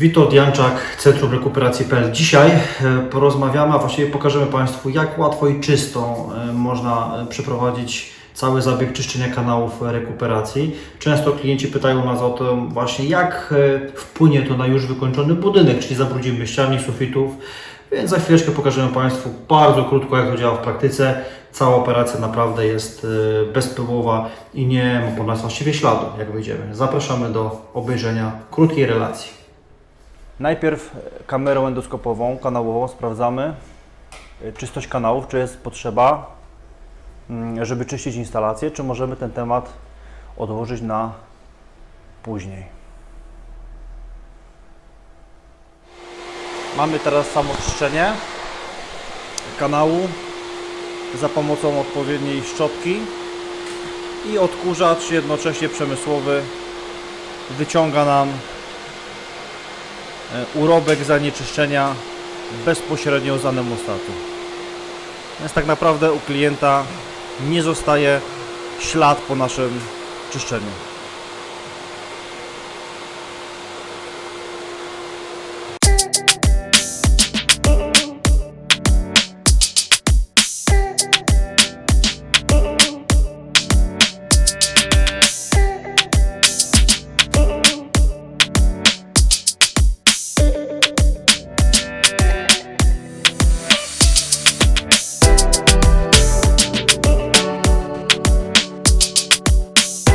Witold Janczak, Centrum Rekuperacji.pl. Dzisiaj e, porozmawiamy, a właściwie pokażemy Państwu, jak łatwo i czysto e, można e, przeprowadzić cały zabieg czyszczenia kanałów rekuperacji. Często klienci pytają nas o to właśnie, jak wpłynie to na już wykończony budynek, czyli zabrudzimy ściany, sufitów. Więc za chwileczkę pokażemy Państwu bardzo krótko, jak to działa w praktyce. Cała operacja naprawdę jest bezpyłowa i nie ma po nas właściwie śladu, jak wyjdziemy. Zapraszamy do obejrzenia krótkiej relacji. Najpierw kamerą endoskopową, kanałową sprawdzamy y, czystość kanałów, czy jest potrzeba, mm, żeby czyścić instalację, czy możemy ten temat odłożyć na później. Mamy teraz samo czyszczenie kanału za pomocą odpowiedniej szczotki i odkurzacz jednocześnie przemysłowy wyciąga nam e, urobek zanieczyszczenia bezpośrednio z anemostatu. Więc tak naprawdę u klienta nie zostaje ślad po naszym czyszczeniu.